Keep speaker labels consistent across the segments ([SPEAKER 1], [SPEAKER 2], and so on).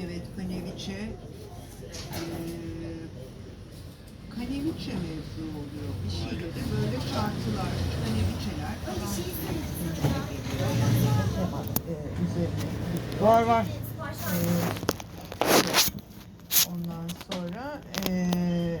[SPEAKER 1] Evet, Kaneviçe. Ee, Kaneviçe mevzu oluyor. Bir şeyleri böyle çarptılar. Kaneviçeler. Üzerine.
[SPEAKER 2] Var var.
[SPEAKER 1] Ee, ondan sonra ee,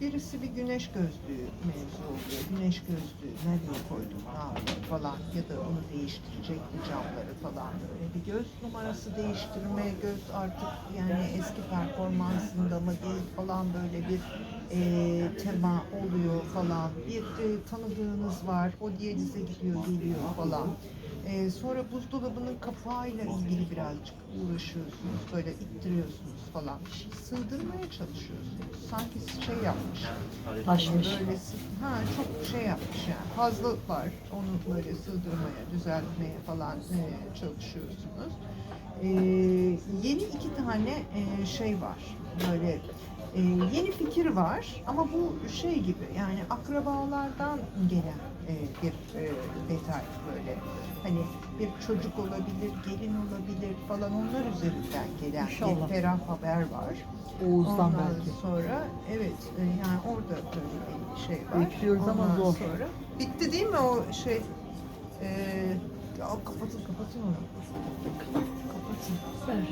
[SPEAKER 1] birisi bir güneş gözlüğü mevzu oluyor. Güneş gözlüğü nereye koydum, ne falan ya da onu değiştirecek mi camları falan böyle. Bir göz numarası değiştirme, göz artık yani eski performansında mı değil falan böyle bir ee, tema oluyor falan. Bir ee, tanıdığınız var, o diyalize gidiyor, geliyor falan. Ee, sonra buzdolabının kapağıyla ilgili birazcık uğraşıyorsunuz. Böyle ittiriyorsunuz falan. Bir şey sığdırmaya çalışıyorsunuz. Sanki şey yapmış.
[SPEAKER 2] Taşmış.
[SPEAKER 1] Böyle ha çok şey yapmış yani. Fazla var. Onu böyle sığdırmaya, düzeltmeye falan e, çalışıyorsunuz. Ee, yeni iki tane e, şey var. Böyle e, yeni fikir var ama bu şey gibi yani akrabalardan gelen e, bir e, detay böyle. Hani bir çocuk olabilir, gelin olabilir falan onlar üzerinden gelen
[SPEAKER 2] İnşallah.
[SPEAKER 1] bir ferah haber var.
[SPEAKER 2] Oğuz'dan
[SPEAKER 1] Ondan
[SPEAKER 2] belki.
[SPEAKER 1] sonra evet e, yani orada böyle bir şey var.
[SPEAKER 2] Bekliyoruz ama
[SPEAKER 1] Ondan
[SPEAKER 2] zor.
[SPEAKER 1] Sonra, bitti değil mi o şey? E, ya kapatın kapatın onu. Kapatın.
[SPEAKER 2] Ver.